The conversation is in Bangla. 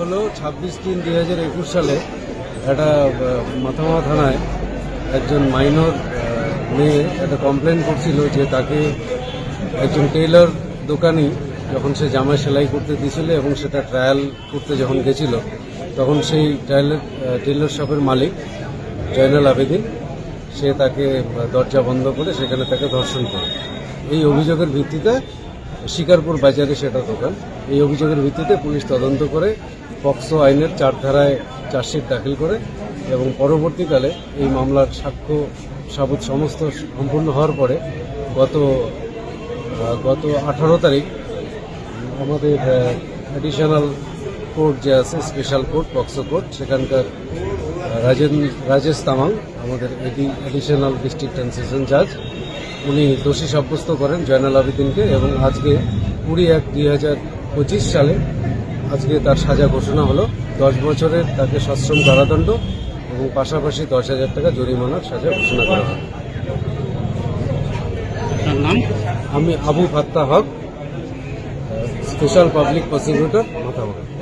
হলো ছাব্বিশ তিন দুই হাজার একুশ সালে একটা মাথামা থানায় একজন মাইনর মেয়ে একটা কমপ্লেন করছিল যে তাকে একজন টেইলর দোকানি যখন সে জামা সেলাই করতে দিয়েছিল এবং সেটা ট্রায়াল করতে যখন গেছিল, তখন সেই ট্রায়ালের টেইলর শপের মালিক জয়নাল আবেদিন, সে তাকে দরজা বন্ধ করে সেখানে তাকে ধর্ষণ করে। এই অভিযোগের ভিত্তিতে শিকারপুর বাজারে সেটা দোকান। এই অভিযোগের ভিত্তিতে পুলিশ তদন্ত করে পক্সো আইনের চার ধারায় চার্জশিট দাখিল করে এবং পরবর্তীকালে এই মামলার সাক্ষ্য সাবুত সমস্ত সম্পূর্ণ হওয়ার পরে গত গত আঠারো তারিখ আমাদের অ্যাডিশনাল কোর্ট যে আছে স্পেশাল কোর্ট পক্সো কোর্ট সেখানকার রাজেন রাজেশ তামাং আমাদের অ্যাডিশনাল ডিস্ট্রিক্ট অ্যান্ড সেশন জাজ উনি দোষী সাব্যস্ত করেন জয়নাল আবেদিনকে এবং আজকে কুড়ি এক দুই হাজার পঁচিশ সালে আজকে তার সাজা ঘোষণা হলো। দশ বছরের তাকে সশ্রম কারাদণ্ড এবং পাশাপাশি দশ হাজার টাকা জরিমানার সাজা ঘোষণা করা হয়। আমি Abu Fatta Haque special public prosecutor Mathabhanga